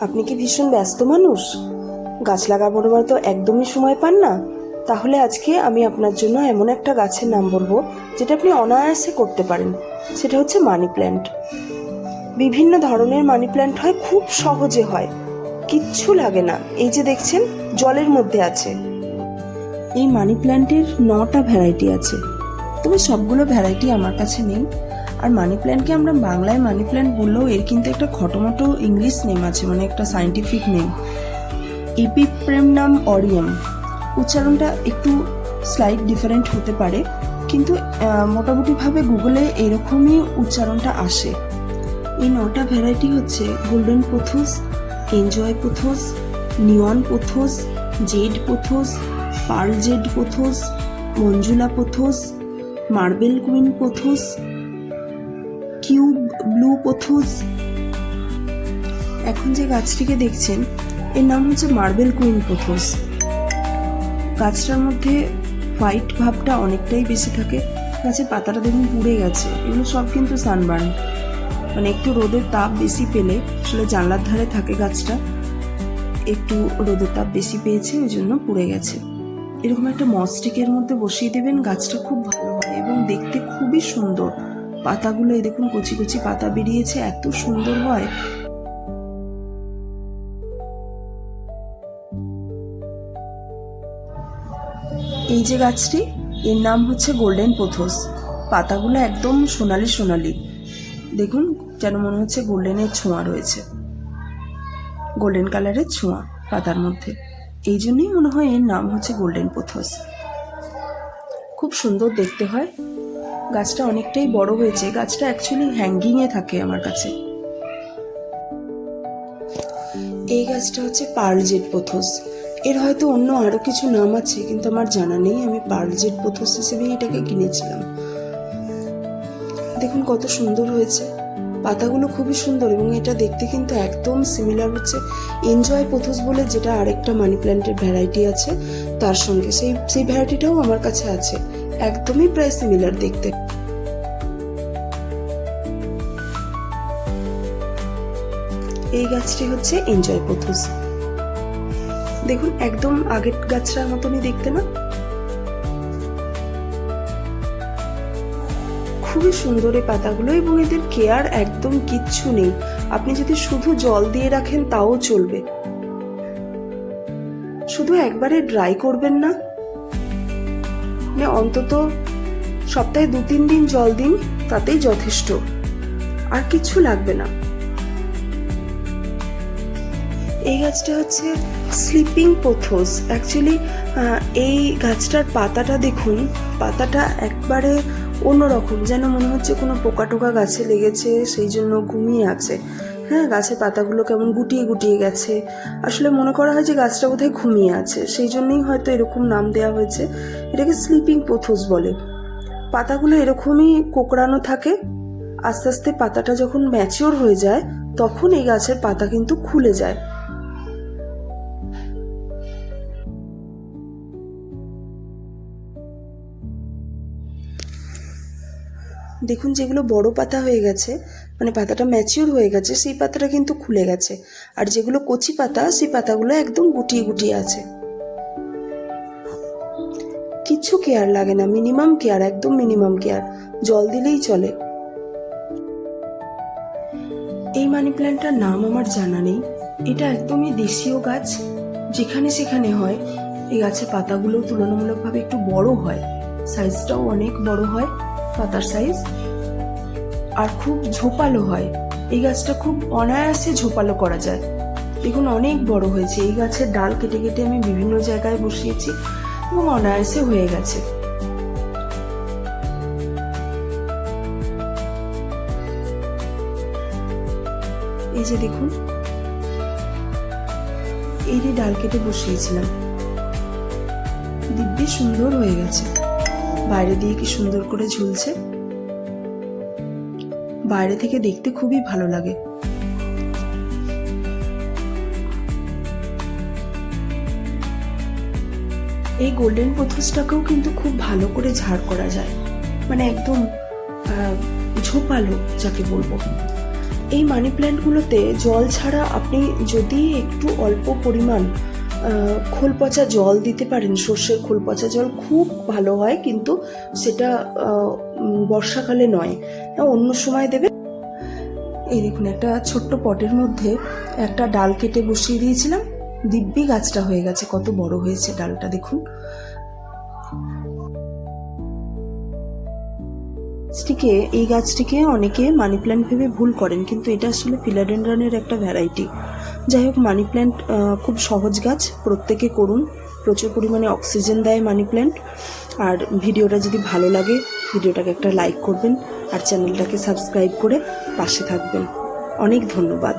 আপনি কি ভীষণ ব্যস্ত মানুষ? গাছ লাগানোর তো একদমই সময় পান না। তাহলে আজকে আমি আপনার জন্য এমন একটা গাছের নাম বলব, যেটা আপনি অনায়াসে করতে পারেন। সেটা হচ্ছে মানি প্ল্যান্ট। বিভিন্ন ধরনের মানি প্ল্যান্ট হয়, খুব সহজে হয়। কিচ্ছু লাগে না। এই যে দেখছেন, জলের মধ্যে আছে। এই মানি প্ল্যান্টের নটা ভ্যারাইটি আছে। তবে সবগুলো ভ্যারাইটি আমার কাছে নেই। আর মানি প্ল্যান্টকে আমরা বাংলায় মানি প্ল্যান্ট বললেও এর কিন্তু একটা খটোমটো ইংলিশ নেম আছে মানে একটা সাইন্টিফিক নেম ইপিপ্রেম নাম অরিয়াম উচ্চারণটা একটু স্লাইড ডিফারেন্ট হতে পারে, কিন্তু মোটামুটিভাবে গুগলে এরকমই উচ্চারণটা আসে। এই নটা ভ্যারাইটি হচ্ছে golden pothos enjoy pothos neon pothos jade pothos pearl jade pothos Manjula pothos marble queen pothos Cebu, blue pothos এখন যে গাছটিকে দেখছেন, এর নাম হচ্ছে মার্বেল কুইন পোথোস গাছটার মধ্যে হোয়াইট ভাবটা অনেকটাই বেশি থাকে। গাছের পাতাটা দেখুন পুড়ে গেছে। এগুলো সব কিন্তু সানবার্ন। মানে একটু রোদের তাপ বেশি পেলে আসলে জানলার ধারে থাকে গাছটা। একটু রোদের তাপ বেশি পেয়েছে, ওই জন্য পুড়ে গেছে। এরকম একটা মস্টিকের মধ্যে বসিয়ে দেবেন, গাছটা খুব ভালো হয় এবং দেখতে খুবই সুন্দর। পাতাগুলো এই দেখুন, কচি কচি পাতা বেরিয়েছে, এত সুন্দর হয়। এই যে গাছটি, এর নাম হচ্ছে গোল্ডেন পোথোস পাতাগুলো একদম সোনালি সোনালি। দেখুন, যেন মনে হচ্ছে গোল্ডেনের ছোঁয়া রয়েছে। গোল্ডেন কালারের ছোঁয়া পাতার মধ্যে। এই জন্যই মনে হয় এর নাম হচ্ছে গোল্ডেন পোথোস খুব সুন্দর দেখতে হয়। গাছটা অনেকটাই বড় হয়েছে। গাছটা অ্যাকচুয়ালি হ্যাঙ্গিংয়ে থাকে আমার কাছে। এই গাছটা হচ্ছে পার্ল জেড পোথোস এর হয়তো অন্য আরও কিছু নাম আছে, কিন্তু আমার জানা নেই। আমি পার্ল জেড পোথোস হিসেবেই এটাকে কিনেছিলাম। দেখুন কত সুন্দর হয়েছে। পাতাগুলো খুবই সুন্দর এবং এটা দেখতে কিন্তু একদম সিমিলার হচ্ছে এনজয় পোথোস বলে, যেটা আরেকটা মানি প্ল্যান্টের ভ্যারাইটি আছে, তার সঙ্গে। সেই সেই ভ্যারাইটিটাও আমার কাছে আছে। একদমই প্রায় সিমিলার দেখতে। এই গাছটি হচ্ছে এনজয় পোথোস দেখুন, একদম আগের গাছটার মতনই দেখতে না? খুবই সুন্দর এই পাতাগুলো এবং এদের কেয়ার একদম কিচ্ছু নেই। আপনি যদি শুধু জল দিয়ে রাখেন, তাও চলবে। শুধু একবারে ড্রাই করবেন না। মানে অন্তত সপ্তাহে দু, তিন দিন জল দিন, তাতেই যথেষ্ট। আর কিছু লাগবে না। এই গাছটা হচ্ছে স্লিপিং পোথোস অ্যাকচুয়ালি এই গাছটার পাতাটা দেখুন, পাতাটা একবারে অন্যরকম, যেন মনে হচ্ছে কোনো পোকা টোকা গাছে লেগেছে, সেই জন্য ঘুমিয়ে আছে। হ্যাঁ গাছের পাতাগুলো কেমন গুটিয়ে গুটিয়ে গেছে। আসলে মনে করা হয় যে গাছটা বোধহয় ঘুমিয়ে আছে। সেই জন্যই হয়তো এরকম নাম দেওয়া হয়েছে। এটাকে স্লিপিং পোথোস বলে। পাতাগুলো এরকমই কোকড়ানো থাকে। আস্তে আস্তে পাতাটা যখন ম্যাচিওর হয়ে যায়, তখন এই গাছের পাতা কিন্তু খুলে যায়। দেখুন যেগুলো বড় পাতা হয়ে গেছে মানে পাতাটা ম্যাচিওর হয়ে গেছে, সেই পাতাটা কিন্তু খুলে গেছে। আর যেগুলো কচি পাতা, সেই পাতাগুলো একদম গুটিয়ে গুটিয়ে আছে। কিচ্ছু কেয়ার লাগে না মিনিমাম কেয়ার একদম মিনিমাম কেয়ার জল দিলেই চলে। এই মানি প্ল্যান্টটার নাম আমার জানা নেই। এটা একদমই দেশীয় গাছ, যেখানে সেখানে হয়। এই গাছের পাতাগুলো তুলনামূলকভাবে একটু বড় হয়। সাইজটাও অনেক বড় হয়। পাতার সাইজ আর খুব ঝোপালো হয়। এই গাছটা খুব অনায়াসে ঝোপালো করা যায়। দেখুন, অনেক বড় হয়েছে। এই গাছের ডাল কেটে কেটে আমি বিভিন্ন জায়গায় বসিয়েছি এবং অনায়াসে হয়ে গেছে। এই যে দেখুন, এই যে ডাল কেটে বসিয়েছিলাম। দিব্যি সুন্দর হয়ে গেছে। বাইরে দিয়ে কি সুন্দর করে ঝুলছে? বাইরে থেকে দেখতে খুবই ভালো লাগে। এই গোল্ডেন পোথসটাকেও কিন্তু খুব ভালো করে ঝাড় করা যায়। মানে একদম ঝোপালো যাকে বলব। এই মানি প্ল্যান্টগুলোতে জল ছাড়া আপনি যদি একটু অল্প পরিমাণ খোল পচা জল দিতে পারেন, সর্ষের খোল পচা জল খুব ভালো হয়, কিন্তু সেটা বর্ষাকালে নয়। অন্য সময় দেবে এই দেখুন, একটা ছোট্ট পটের মধ্যে একটা ডাল কেটে বসিয়ে দিয়েছিলাম। দিব্যি গাছটা হয়ে গেছে, কত বড় হয়েছে ডালটা, দেখুন। গাছটিকে, এই গাছটিকে অনেকে মানি প্ল্যান্ট ভেবে ভুল করেন, কিন্তু এটা আসলে ফিলাডেন্ড্রনের একটা ভ্যারাইটি। যাই হোক মানি প্ল্যান্ট খুব সহজ গাছ, প্রত্যেকে করুন। প্রচুর পরিমাণে অক্সিজেন দেয় মানি প্ল্যান্ট আর ভিডিওটা যদি ভালো লাগে, ভিডিওটাকে একটা লাইক করবেন আর চ্যানেলটাকে সাবস্ক্রাইব করে পাশে থাকবেন। অনেক ধন্যবাদ।